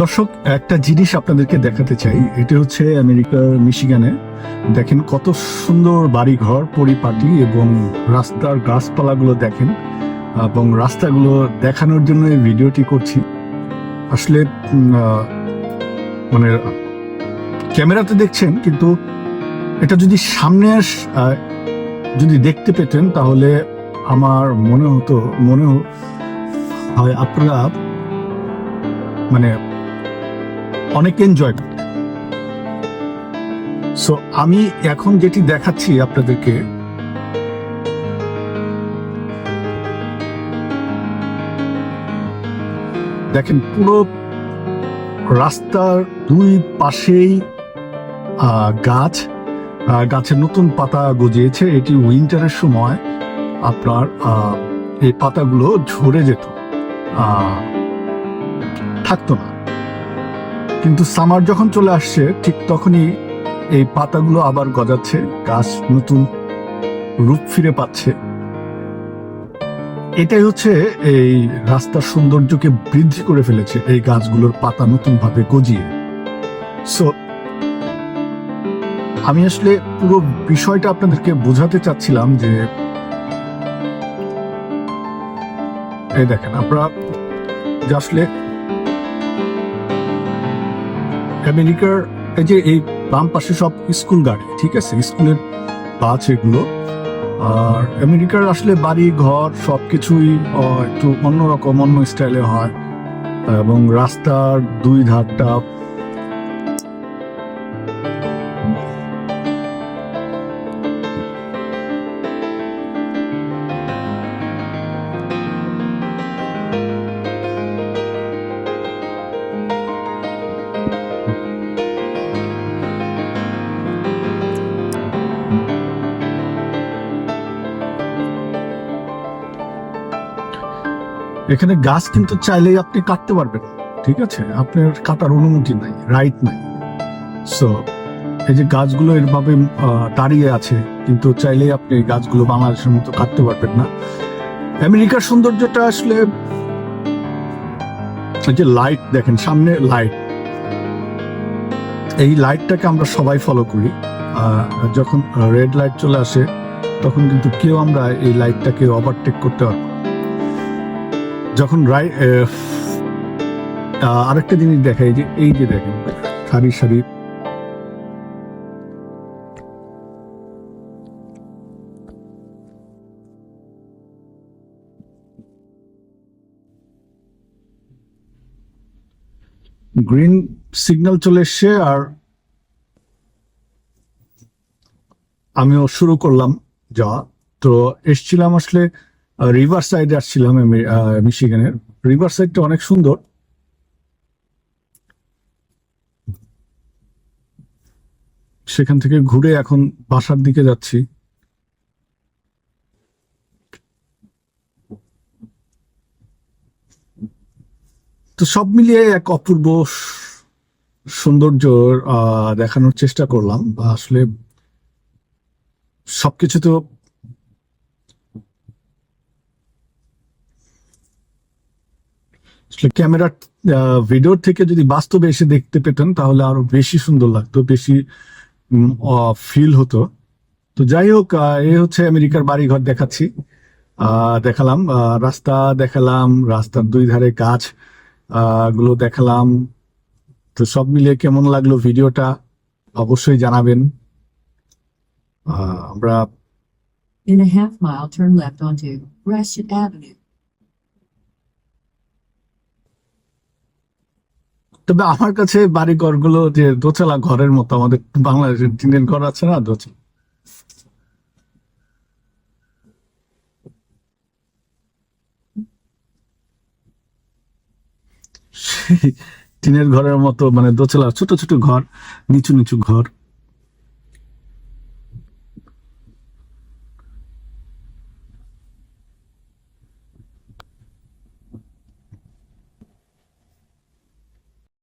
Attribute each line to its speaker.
Speaker 1: দর্শক, একটা জিনিস আপনাদেরকে দেখাতে চাই। এটা হচ্ছে আমেরিকার মিশিগানে। দেখেন কত সুন্দর বাড়িঘর, পরিপাটি এবং রাস্তার গাছপালাগুলো দেখেন। এবং রাস্তাগুলো দেখানোর জন্য এই ভিডিওটি করছি। আসলে মানে ক্যামেরাতে দেখছেন, কিন্তু এটা যদি সামনে যদি দেখতে পেতেন, তাহলে আমার মনে হতো মনে হয় আপনারা মানে অনেক এনজয় করে। সো আমি এখন যেটি দেখাচ্ছি আপনাদেরকে, দেখেন পুরো রাস্তার দুই পাশেই গাছ গাছের নতুন পাতা গজিয়েছে। এটি উইন্টারের সময় আপনার এই পাতাগুলো ঝরে যেত থাকতো না। কিন্তু সামার যখন চলে আসছে, ঠিক তখনই এই পাতাগুলো আবার গজাচ্ছে, গাছ নতুন রূপ ফিরে পাচ্ছে। এটাই হচ্ছে এই রাস্তার সৌন্দর্যকে বৃদ্ধি করে ফেলেছে এই গাছগুলোর পাতা নতুন ভাবে গজিয়ে। সো আমি আসলে পুরো বিষয়টা আপনাদেরকে বোঝাতে চাচ্ছিলাম যে, এই দেখেন, আপনারা আসলে আমেরিকার এই যে এই বাম পাশে সব স্কুল গাড়ি, ঠিক আছে? স্কুলের বাস এগুলো। আর আমেরিকার আসলে বাড়ি, ঘর সব কিছুই একটু অন্যরকম, অন্য স্টাইলে হয়। এবং রাস্তার দুই ধারটা এখানে গাছ কিন্তু চাইলেই আপনি কাটতে পারবেন। ঠিক আছে? আপনার কাটার অনুমতি নাই রাইট নাই। সো এই যে গাছগুলো এরভাবে দাঁড়িয়ে আছে, কিন্তু চাইলেই আপনি গাছগুলো বাংলাদেশের মতো কাটতে পারবেন না। আমেরিকার সৌন্দর্যটা আসলে যে লাইট দেখেন, সামনে লাইট এই লাইটটাকে আমরা সবাই ফলো করি। যখন রেড লাইট চলে আসে, তখন কিন্তু কেউ আমরা এই লাইটটাকে ওভারটেক করতে পারব। যখন রাই আরেকটা জিনিস দেখাই যে, এই যে দেখেন সারি সারি গ্রিন সিগন্যাল চলে এসছে আর আমিও শুরু করলাম যাওয়া। তো এসছিলাম আসলে রিভার সাইডে আসছিলাম আমি, মিশিগানের রিভার সাইডটা অনেক সুন্দর। সেখান থেকে ঘুরে এখন বাসার দিকে যাচ্ছি। তো সব মিলিয়ে এক অপূর্ব সৌন্দর্য দেখানোর চেষ্টা করলাম। আসলে সবকিছু তো আসলে ক্যামেরার ভিডিওর থেকে যদি বাস্তবে এসে দেখতে পেতেন তাহলে আরও বেশি সুন্দর লাগতো বেশি ফিল হতো। তো যাই হোক এ হচ্ছে আমেরিকার বাড়িঘর দেখাচ্ছি। দেখালাম রাস্তা দেখালাম রাস্তার দুই ধারে গাছগুলো দেখালাম। তো সব মিলিয়ে কেমন লাগল ভিডিওটা? অবশ্যই জানাবেন। আমরা
Speaker 2: In a half mile, turn left onto Avenue.
Speaker 1: তবে আমার কাছে বাড়ি ঘরগুলো যে দোতলা ঘরের মতো, আমাদের বাংলাদেশের টিনের ঘর আছে না, দোতলা। টিনের ঘরের মতো মানে দোতলা ছোট ছোট ঘর, নিচু নিচু ঘর।